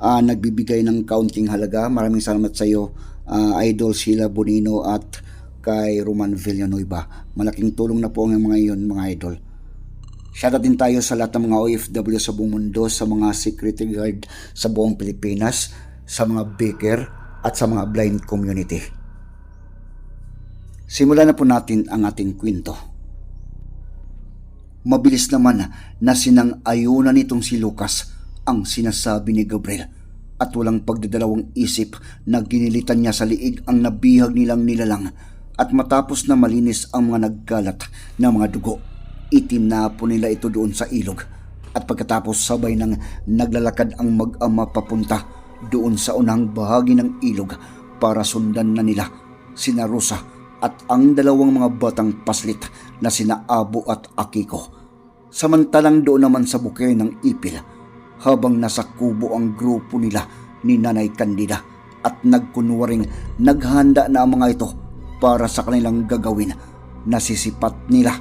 ah, nagbibigay ng counting halaga. Maraming salamat sa iyo, ah, Idol Sheila Bonino at kay Roman Villanueva. Malaking tulong na po ang mga iyon, mga idol. Shoutout din tayo sa lahat ng mga OFW sa buong mundo, sa mga security guard sa buong Pilipinas, sa mga baker at sa mga blind community. Simulan na po natin ang ating kwento. Mabilis naman na sinang ayunan nitong si Lucas ang sinasabi ni Gabriel at walang pagdadalawang isip na ginilitan niya sa liig ang nabihag nilang nilalang at matapos na malinis ang mga naggalat na mga dugo, itim na po nila ito doon sa ilog at pagkatapos sabay nang naglalakad ang mag-ama papunta doon sa unang bahagi ng ilog para sundan na nila sina Rosa at ang dalawang mga batang paslit na sina Abo at Akiko. Samantalang doon naman sa bukay ng ipil habang nasa kubo ang grupo nila ni Nanay Candida at nagkunwaring naghanda na ang mga ito para sa kanilang gagawin. Nasisipat nila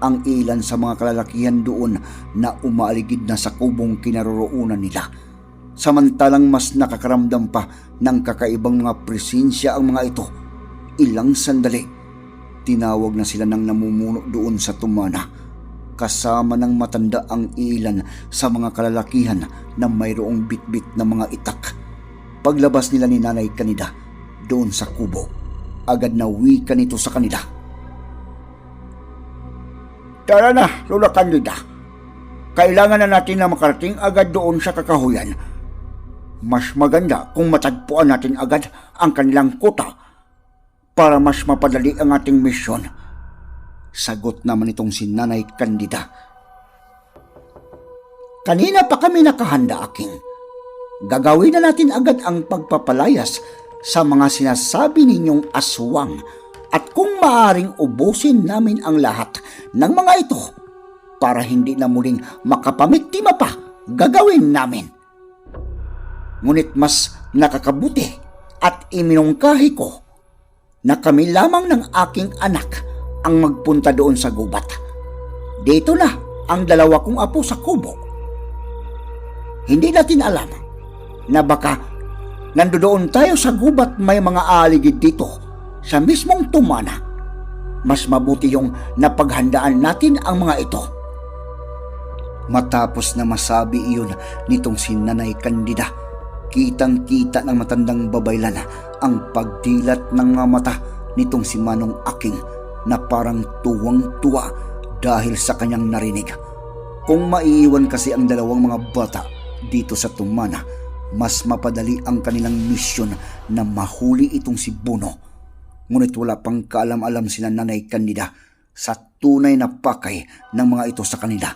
ang ilan sa mga kalalakihan doon na umaaligid na sa kubong kinaroroonan nila. Samantalang mas nakakaramdam pa ng kakaibang mga presensya ang mga ito. Ilang sandali, tinawag na sila ng namumuno doon sa tumana. Kasama ng matanda ang ilan sa mga kalalakihan na mayroong bitbit na mga itak. Paglabas nila ni Nanay Kanida doon sa kubo, agad na wika nito sa kanila. Tara na, Lola Candida. Kailangan na natin na makarating agad doon sa kakahuyan. Mas maganda kung matagpuan natin agad ang kanilang kuta para mas mapadali ang ating misyon. Sagot naman itong si Nanay Candida. Kanina pa kami nakahanda, Aking. Gagawin na natin agad ang pagpapalayas sa mga sinasabi ninyong aswang at kung maaring ubusin namin ang lahat ng mga ito para hindi na muling makapamiktima pa, gagawin namin. Ngunit mas nakakabuti at iminungkahi ko na kami lamang ng aking anak ang magpunta doon sa gubat. Dito na ang dalawa kong apo sa kubo. Hindi natin alam na baka nandoon tayo sa gubat may mga aligid dito sa mismong tumana. Mas mabuti yung napaghandaan natin ang mga ito. Matapos na masabi iyon nitong si Nanay Candida, kitang-kita ng matandang babaylan ang pagdilat ng mga mata nitong si Manong Aking na parang tuwang-tuwa dahil sa kanyang narinig. Kung maiiwan kasi ang dalawang mga bata dito sa Tumana, mas mapadali ang kanilang misyon na mahuli itong si Buno. Ngunit wala pang kaalam-alam sina Nanay Candida sa tunay na pakay ng mga ito sa kanila.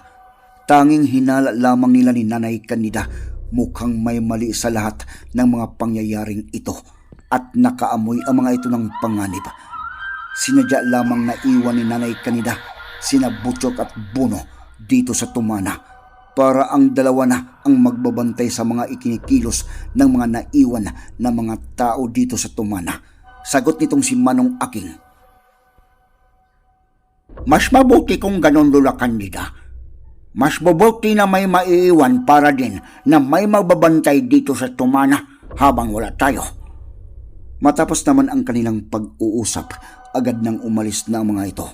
Tanging hinala lamang nila ni Nanay Candida mukhang may mali sa lahat ng mga pangyayaring ito at nakaamoy ang mga ito ng panganib. Sinadya lamang na iwan ni Nanay Candida sina Butchok at Buno dito sa Tumana para ang dalawa na ang magbabantay sa mga ikinikilos ng mga naiwan na mga tao dito sa Tumana. Sagot nitong si Manong Aking. Mas mabuti kung ganon Lula Candida. Mas mabuti na may maiiwan para din na may magbabantay dito sa Tumana habang wala tayo. Matapos naman ang kanilang pag-uusap, agad nang umalis na ang mga ito.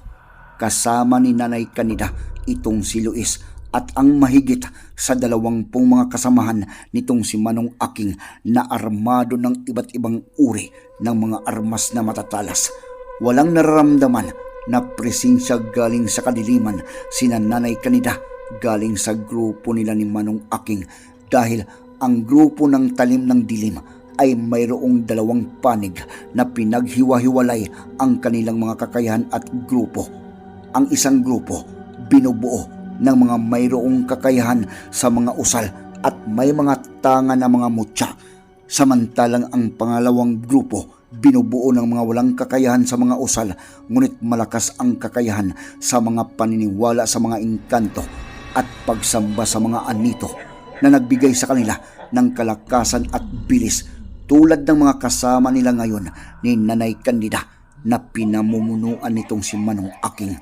Kasama ni Nanay Kanida itong si Luis at ang mahigit sa dalawampung mga kasamahan nitong si Manong Aking na armado ng iba't ibang uri ng mga armas na matatalas. Walang nararamdaman na presensya galing sa kadiliman sina Nanay Kanida galing sa grupo nila ni Manong Aking dahil ang grupo ng talim ng dilim ay mayroong dalawang panig na pinaghiwa-hiwalay ang kanilang mga kakayahan at grupo. Ang isang grupo binubuo ng mga mayroong kakayahan sa mga usal at may mga tanga na mga mutya Samantalang ang pangalawang grupo binubuo ng mga walang kakayahan sa mga usal ngunit malakas ang kakayahan sa mga paniniwala sa mga engkanto at pagsamba sa mga anito na nagbigay sa kanila ng kalakasan at bilis tulad ng mga kasama nila ngayon ni Nanay Candida na pinamumunuan nitong si Manong Aking.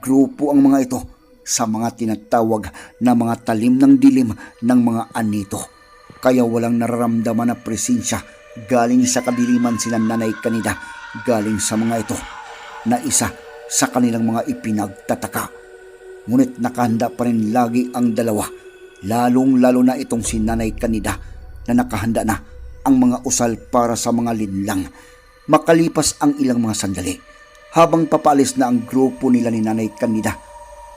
Grupo ang mga ito sa mga tinatawag na mga talim ng dilim ng mga anito. Kaya walang nararamdaman na presensya galing sa kadiliman sila Nanay Candida galing sa mga ito na isa sa kanilang mga ipinagtataka. Ngunit nakahanda pa rin lagi ang dalawa, lalong-lalo na itong si Nanay Kanida na nakahanda na ang mga usal para sa mga linlang. Makalipas ang ilang mga sandali, habang papalis na ang grupo nila ni Nanay Kanida,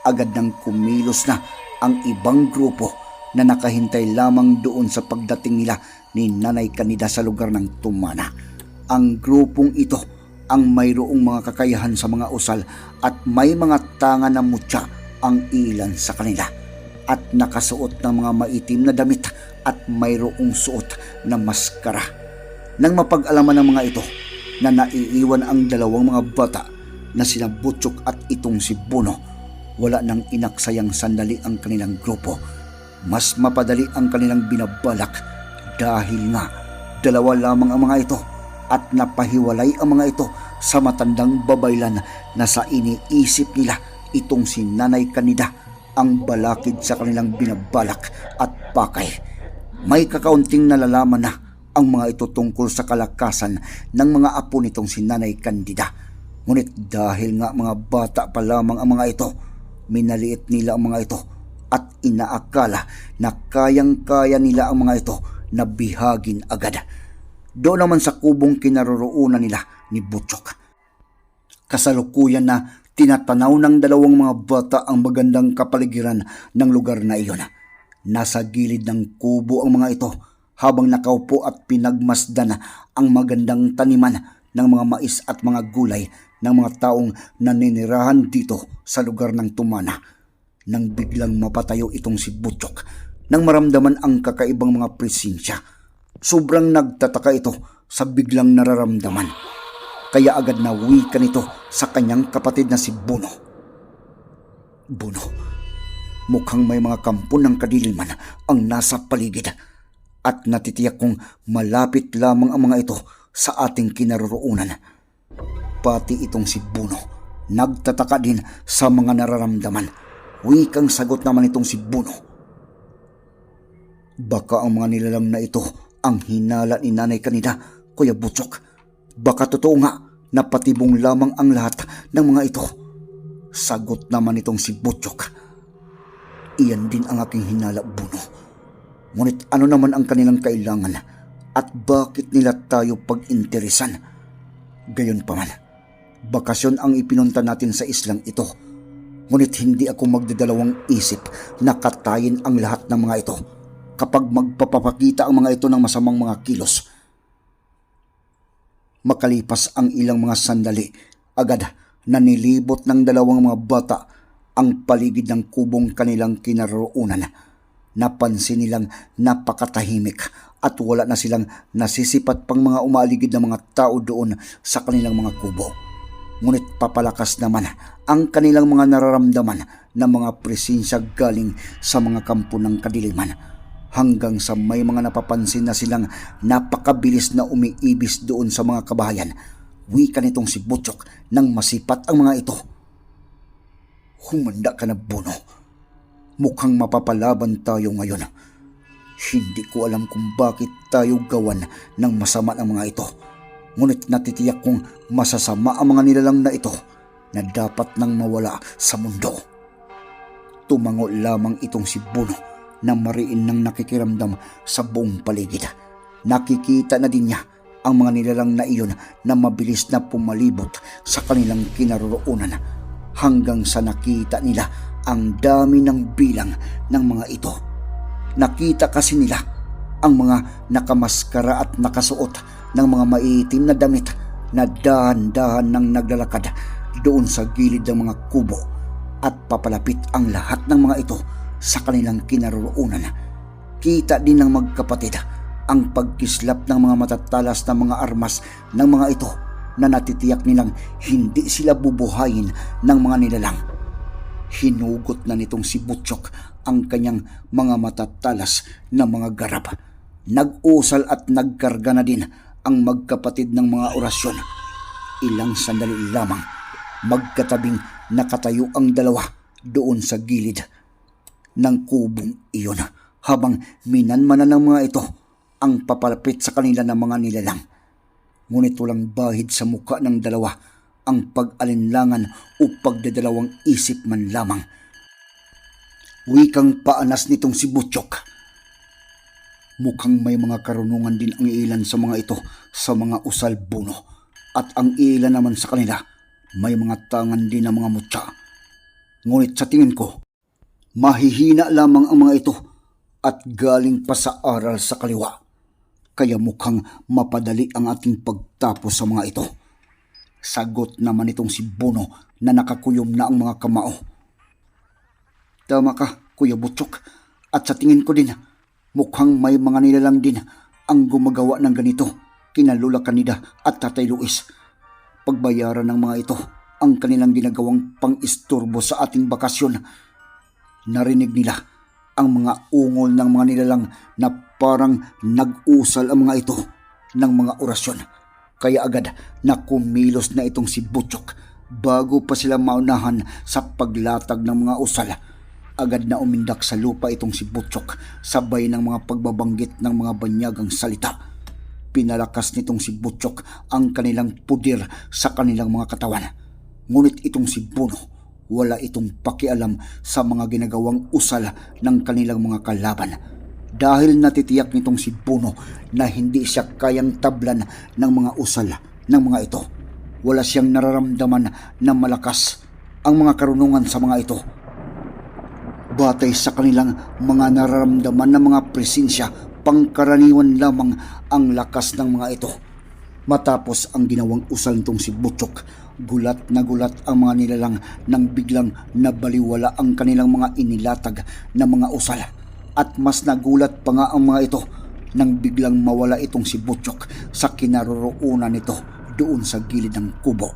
agad nang kumilos na ang ibang grupo na nakahintay lamang doon sa pagdating nila ni Nanay Kanida sa lugar ng Tumana. Ang grupong ito ang mayroong mga kakayahan sa mga usal at may mga tanga na mutya ang ilan sa kanila at nakasuot ng mga maitim na damit at mayroong suot na maskara. Nang mapag-alaman ng mga ito na naiiwan ang dalawang mga bata na sina Butchok at itong si Bono, wala nang inaksayang sandali ang kanilang grupo. Mas mapadali ang kanilang binabalak dahil nga dalawa lamang ang mga ito at napahiwalay ang mga ito sa matandang babaylan na sa iniisip nila itong si Nanay Kanida ang balakid sa kanilang binabalak at pakay. May kakaunting nalalaman na ang mga ito tungkol sa kalakasan ng mga apo nitong si Nanay Candida. Ngunit dahil nga mga bata pa lamang ang mga ito, minaliit nila ang mga ito at inaakala na kayang-kaya nila ang mga ito na bihagin agad. Doon naman sa kubong kinaroroonan nila ni Butchok. Kasalukuyan na tinatanaw ng dalawang mga bata ang magandang kapaligiran ng lugar na iyon. Nasa gilid ng kubo ang mga ito habang nakaupo at pinagmasdan ang magandang taniman ng mga mais at mga gulay ng mga taong naninirahan dito sa lugar ng Tumana. Nang biglang mapatayo itong si Butchok, nang maramdaman ang kakaibang mga presensya, sobrang nagtataka ito sa biglang nararamdaman kaya agad na ka nito sa kanyang kapatid na si Buno. Buno, mukhang may mga kampo ng kadiliman ang nasa paligid at natitiyak kong malapit lamang ang mga ito sa ating kinaroroonan. Pati itong si Buno, nagtataka din sa mga nararamdaman. Wikang sagot naman itong si Buno. Baka ang mga nilalang na ito ang hinala ni Nanay Kanida, Kuya Butchok Baka totoo nga na patibong lamang ang lahat ng mga ito. Sagot naman itong si Butchok. Iyan din ang aking hinala, Buno. Ngunit ano naman ang kanilang kailangan at bakit nila tayo pag-interesan? Gayon pa man, bakasyon ang ipinunta natin sa islang ito. Ngunit hindi ako magdadalawang isip na katayin ang lahat ng mga ito kapag magpapakita ang mga ito ng masamang mga kilos Makalipas ang ilang mga sandali, agad na nilibot ng dalawang mga bata ang paligid ng kubong kanilang kinaroonan. Napansin nilang napakatahimik at wala na silang nasisipat pang mga umaligid na mga tao doon sa kanilang mga kubo. Ngunit papalakas naman ang kanilang mga nararamdaman na mga presensya galing sa mga kampo ng kadiliman hanggang sa may mga napapansin na silang napakabilis na umiibis doon sa mga kabahayan. Wika nitong si Butchok nang masipat ang mga ito. Humanda ka na, Bono. Mukhang mapapalaban tayo ngayon. Hindi ko alam kung bakit tayo gawan ng masama ng mga ito. Ngunit natitiyak kong masasama ang mga nilalang na ito na dapat nang mawala sa mundo. Tumango lamang itong si Bono na mariin ng nakikiramdam sa buong paligid. Nakikita na din niya ang mga nilalang na iyon na mabilis na pumalibot sa kanilang kinaroroonan hanggang sa nakita nila ang dami ng bilang ng mga ito. Nakita kasi nila ang mga nakamaskara at nakasuot ng mga maitim na damit na dahan-dahan nang naglalakad doon sa gilid ng mga kubo at papalapit ang lahat ng mga ito sa kanilang kinaroroonan. Kita din ng magkapatid ang pagkislap ng mga matatalas na mga armas ng mga ito na natitiyak nilang hindi sila bubuhayin ng mga nilalang. Hinugot na nitong si Butchok ang kanyang mga matatalas na mga garab. Nag-usal at nagkarga na din ang magkapatid ng mga orasyon. Ilang sandali lamang, magkatabing nakatayo ang dalawa doon sa gilid ng kubong iyon habang minanmanan ng mga ito ang papalapit sa kanila ng mga nilalang. Ngunit walang bahid sa muka ng dalawa ang pag-alinlangan o pagdadalawang isip man lamang. Wikang paanas nitong si Butchok. Mukhang may mga karunungan din ang ilan sa mga ito sa mga usal buno at ang ilan naman sa kanila may mga tangan din ng mga mutya. Ngunit sa tingin ko, mahihina lamang ang mga ito at galing pa sa aral sa kaliwa. Kaya mukhang mapadali ang ating pagtapos sa mga ito. Sagot naman itong si Bono na nakakuyom na ang mga kamao. Tama ka, Kuya Butchok. At sa tingin ko din, mukhang may mga nilalang din ang gumagawa ng ganito kina Lola at Tatay Luis. Pagbayaran ng mga ito ang kanilang ginagawang pang-isturbo sa ating bakasyon. Narinig nila ang mga ungol ng mga nilalang na parang nag-usal ang mga ito ng mga orasyon. Kaya agad na kumilos na itong si Butchok bago pa sila maunahan sa paglatag ng mga usal. Agad na umindak sa lupa itong si Butchok sabay ng mga pagbabanggit ng mga banyagang salita. Pinalakas nitong si Butchok ang kanilang pudir sa kanilang mga katawan. Ngunit itong si Bono, wala itong pakialam sa mga ginagawang usal ng kanilang mga kalaban. Dahil natitiyak nitong si Bono na hindi siya kayang tablan ng mga usal ng mga ito. Wala siyang nararamdaman na malakas ang mga karunungan sa mga ito batay sa kanilang mga nararamdaman na mga presensya, pangkaraniwan lamang ang lakas ng mga ito. Matapos ang ginawang usal nitong si Butchok, gulat na gulat ang mga nilalang nang biglang nabaliwala ang kanilang mga inilatag na mga usal. At mas nagulat pa nga ang mga ito nang biglang mawala itong si Butchok sa kinaroroonan nito doon sa gilid ng kubo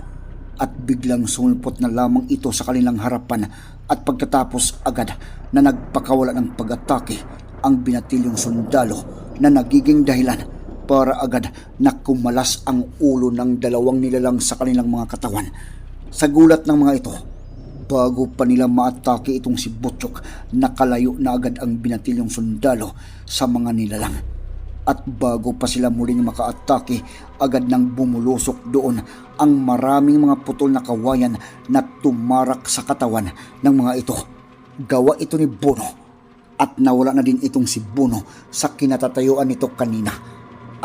at biglang sumulpot na lamang ito sa kanilang harapan at pagkatapos agad na nagpakawala ng pag-atake ang binatilyong sundalo na nagiging dahilan para agad na kumalas ang ulo ng dalawang nilalang sa kanilang mga katawan. Sa gulat ng mga ito, bago pa nila maatake itong si Butchok, nakalayo na agad ang binatilyong sundalo sa mga nilalang at bago pa sila muling makaatake, agad nang bumulusok doon ang maraming mga putol na kawayan na tumarak sa katawan ng mga ito. Gawa ito ni Bono at nawala na din itong si Bono sa kinatatayuan nito kanina.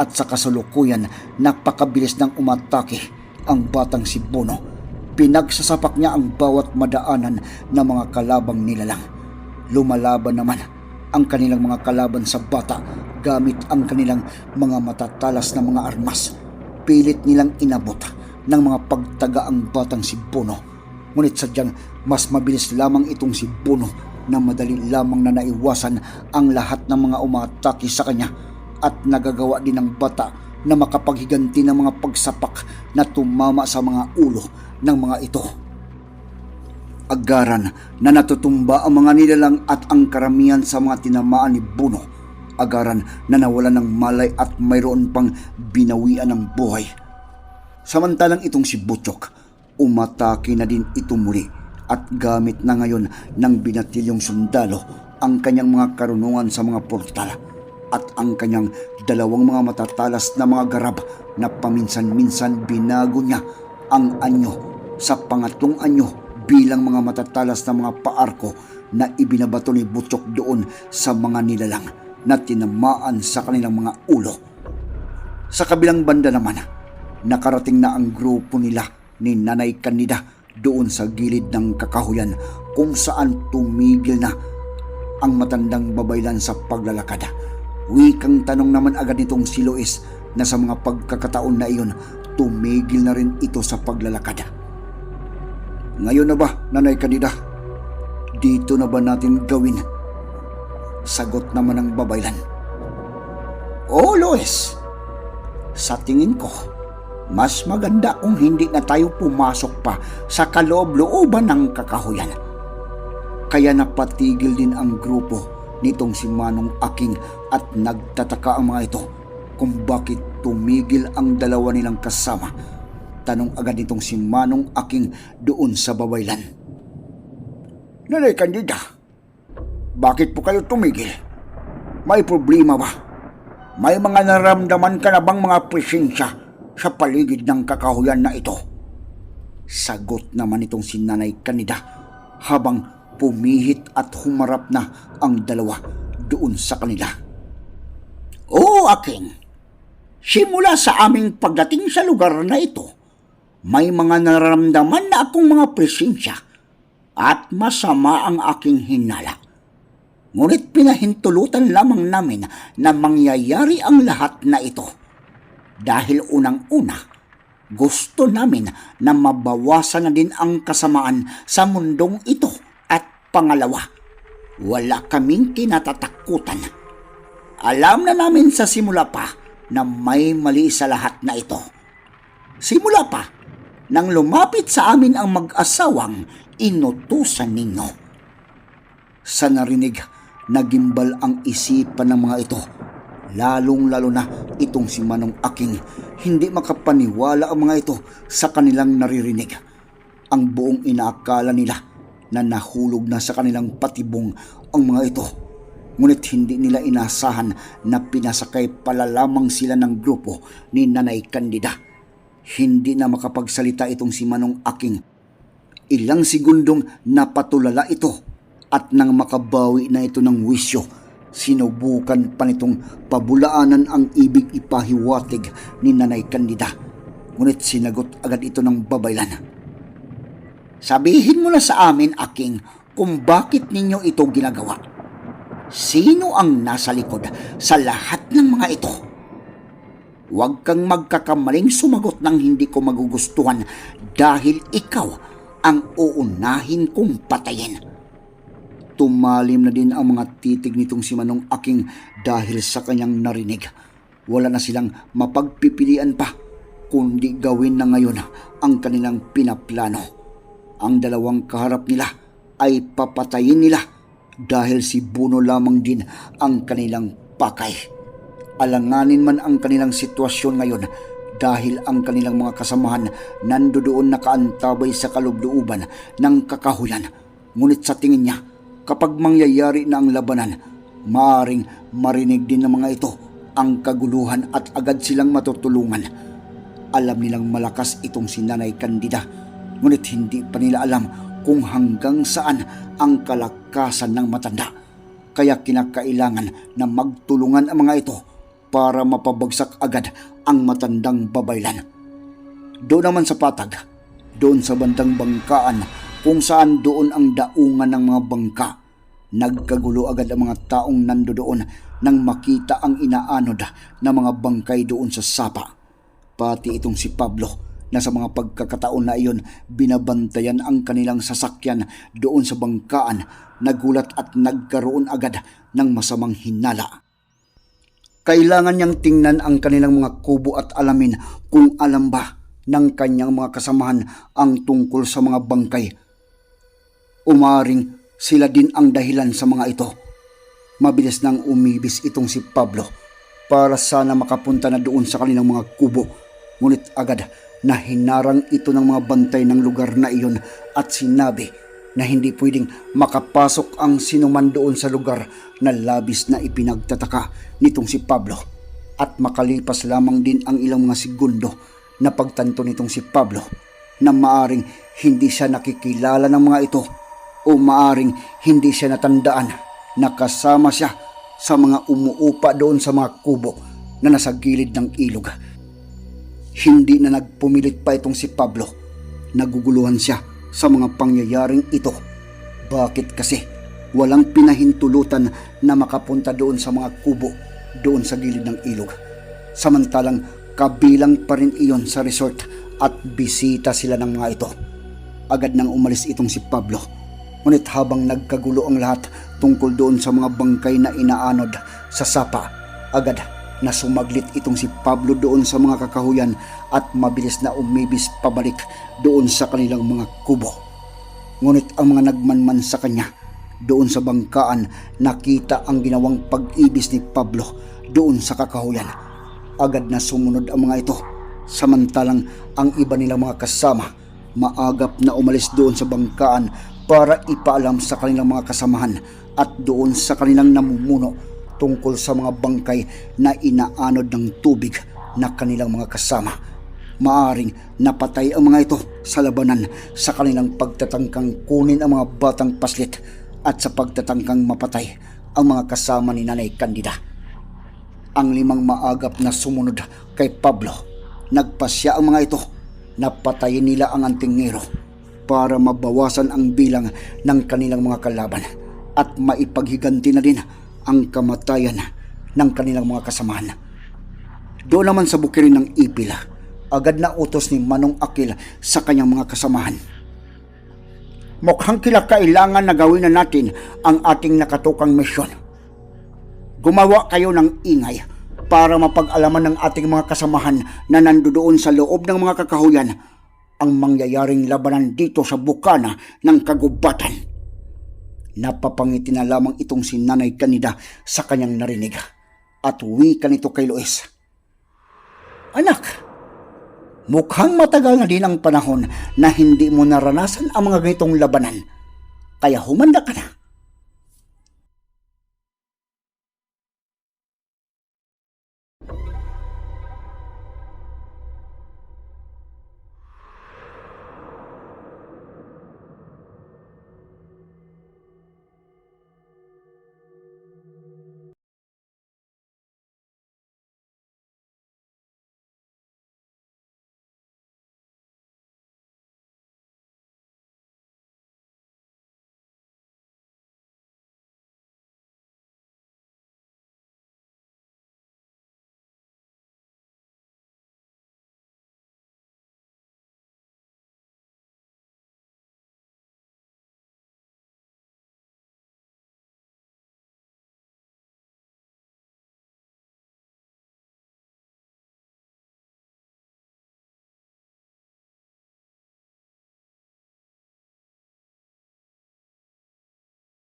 At sa kasalukuyan, napakabilis ng umatake ang batang si Bono. Pinagsasapak niya ang bawat madaanan ng mga kalabang nilalang. Lumalaban naman ang kanilang mga kalaban sa bata gamit ang kanilang mga matatalas na mga armas. Pilit nilang inabot ng mga pagtaga ang batang si Bono. Ngunit sadyang mas mabilis lamang itong si Bono na madali lamang na naiwasan ang lahat ng mga umatake sa kanya at nagagawa din ng bata na makapaghiganti ng mga pagsapak na tumama sa mga ulo ng mga ito agaran na natutumba ang mga nilalang at ang karamihan sa mga tinamaan ni Buno. Agaran na nawala ng malay at mayroon pang binawian ng buhay. Samantalang itong si Butchok, umatake na din ito muli at gamit na ngayon ng binatilyong sundalo ang kanyang mga karunungan sa mga portal at ang kanyang dalawang mga matatalas na mga garab na paminsan-minsan binago niya ang anyo sa pangatlong anyo bilang mga matatalas na mga paarko na ibinabato ni Butchok doon sa mga nilalang na tinamaan sa kanilang mga ulo. Sa kabilang banda naman, nakarating na ang grupo nila ni Nanay Kanida doon sa gilid ng kakahuyan kung saan tumigil na ang matandang babaylan sa paglalakad. Wikang tanong naman agad nitong si Lois na sa mga pagkakataon na iyon, tumigil na rin ito sa paglalakad. Ngayon na ba, Nanay Kanida? Dito na ba natin gawin? Sagot naman ng babaylan. Oh, Lois, sa tingin ko, mas maganda kung hindi na tayo pumasok pa sa kaloob-looban ng kakahuyan. Kaya napatigil din ang grupo nitong si Manong Aking at nagtataka ang mga ito kung bakit tumigil ang dalawa nilang kasama. Tanong agad nitong si Manong Aking doon sa babaylan. Nanay Candida, bakit po kayo tumigil? May problema ba? May mga naramdaman ka na bang mga presensya sa paligid ng kakahuyan na ito? Sagot naman itong si Nanay Kanida habang pumihit at humarap na ang dalawa doon sa kanila. Oo, Aking. Simula sa aming pagdating sa lugar na ito, may mga nararamdaman na akong mga presensya at masama ang aking hinala. Ngunit pinahintulutan lamang namin na mangyayari ang lahat na ito. Dahil unang-una, gusto namin na mabawasan na din ang kasamaan sa mundong ito pangalawa, wala kaming kinatatakutan. Alam na namin sa simula pa na may mali sa lahat na ito. Simula pa, nang lumapit sa amin ang mag-asawang inutusan ninyo. Sa narinig, nagimbal ang isipan ng mga ito. Lalong-lalo na itong si Manong Aking. Hindi makapaniwala ang mga ito sa kanilang naririnig. Ang buong inaakala nila na nahulog na sa kanilang patibong ang mga ito. Ngunit hindi nila inasahan na pinasakay pala lamang sila ng grupo ni Nanay Candida. Hindi na makapagsalita itong si Manong Aking Ilang segundong napatulala ito at nang makabawi na ito ng wisyo, sinubukan pa nitong pabulaanan ang ibig ipahiwatig ni Nanay Candida. Ngunit sinagot agad ito ng babaylan. Sabihin mo na sa amin, Aking, kung bakit ninyo ito ginagawa. Sino ang nasa likod sa lahat ng mga ito? Huwag kang magkakamaling sumagot ng hindi ko magugustuhan dahil ikaw ang uunahin kong patayin. Tumalim na din ang mga titig nitong si Manong Aking dahil sa kanyang narinig. Wala na silang mapagpipilian pa kundi gawin na ngayon ang kanilang pinaplano. Ang dalawang kaharap nila ay papatayin nila dahil si Buno lamang din ang kanilang pakay. Alanganin man ang kanilang sitwasyon ngayon dahil ang kanilang mga kasamahan nandoon nakaantabay sa kalubluuban ng kakahuyan. Ngunit sa tingin niya, kapag mangyayari na ang labanan, maaring marinig din ng mga ito ang kaguluhan at agad silang matutulungan. Alam nilang malakas itong si Nanay Candida, ngunit hindi pa nila alam kung hanggang saan ang kalakasan ng matanda. Kaya kinakailangan na magtulungan ang mga ito para mapabagsak agad ang matandang babaylan. Doon naman sa patag, doon sa bandang bangkaan kung saan doon ang daungan ng mga bangka. Nagkagulo agad ang mga taong nando doon nang makita ang inaanod na mga bangkay doon sa sapa. Pati itong si Pablo na sa mga pagkakataon na iyon binabantayan ang kanilang sasakyan doon sa bangkaan, nagulat at nagkaroon agad ng masamang hinala. Kailangan niyang tingnan ang kanilang mga kubo at alamin kung alam ba ng kanyang mga kasamahan ang tungkol sa mga bangkay. Umaring sila din ang dahilan sa mga ito. Mabilis nang umibis itong si Pablo para sana makapunta na doon sa kanilang mga kubo. Ngunit agad na hinarang ito ng mga bantay ng lugar na iyon at sinabi na hindi pwedeng makapasok ang sinuman doon sa lugar na labis na ipinagtataka nitong si Pablo. At makalipas lamang din ang ilang mga segundo na pagtanto nitong si Pablo na maaring hindi siya nakikilala ng mga ito o maaring hindi siya natandaan na kasama siya sa mga umuupa doon sa mga kubo na nasa gilid ng ilog. Hindi na nagpumilit pa itong si Pablo. Naguguluhan siya sa mga pangyayaring ito. Bakit kasi walang pinahintulutan na makapunta doon sa mga kubo doon sa gilid ng ilog. Samantalang kabilang pa rin iyon sa resort at bisita sila ng mga ito. Agad nang umalis itong si Pablo. Ngunit habang nagkagulo ang lahat tungkol doon sa mga bangkay na inaanod sa sapa, agad na sumaglit itong si Pablo doon sa mga kakahuyan at mabilis na umibis pabalik doon sa kanilang mga kubo. Ngunit ang mga nagmanman sa kanya doon sa bangkaan nakita ang ginawang pag-ibis ni Pablo doon sa kakahuyan. Agad na sumunod ang mga ito samantalang ang iba nilang mga kasama maagap na umalis doon sa bangkaan para ipaalam sa kanilang mga kasamahan at doon sa kanilang namumuno tungkol sa mga bangkay na inaanod ng tubig na kanilang mga kasama. Maaring napatay ang mga ito sa labanan sa kanilang pagtatangkang kunin ang mga batang paslit at sa pagtatangkang mapatay ang mga kasama ni Nanay Candida. Ang limang maagap na sumunod kay Pablo, nagpasya ang mga ito na patayin nila ang antingero para mabawasan ang bilang ng kanilang mga kalaban at maipaghiganti na din ang kamatayan ng kanilang mga kasamahan. Doon naman sa bukirin ng Ipila, agad na utos ni Manong Akil sa kanyang mga kasamahan. Mukhang kila kailangan na gawin na natin ang ating nakatukang misyon. Gumawa kayo ng ingay para mapag-alaman ng ating mga kasamahan na nandoon sa loob ng mga kakahuyan ang mangyayaring labanan dito sa bukana ng kagubatan. Napapangiti na lamang itong si Nanay Kanida sa kanyang narinig at wika nito kay Luis. Anak, mukhang matagal na din ang panahon na hindi mo naranasan ang mga ganitong labanan. Kaya humanda ka na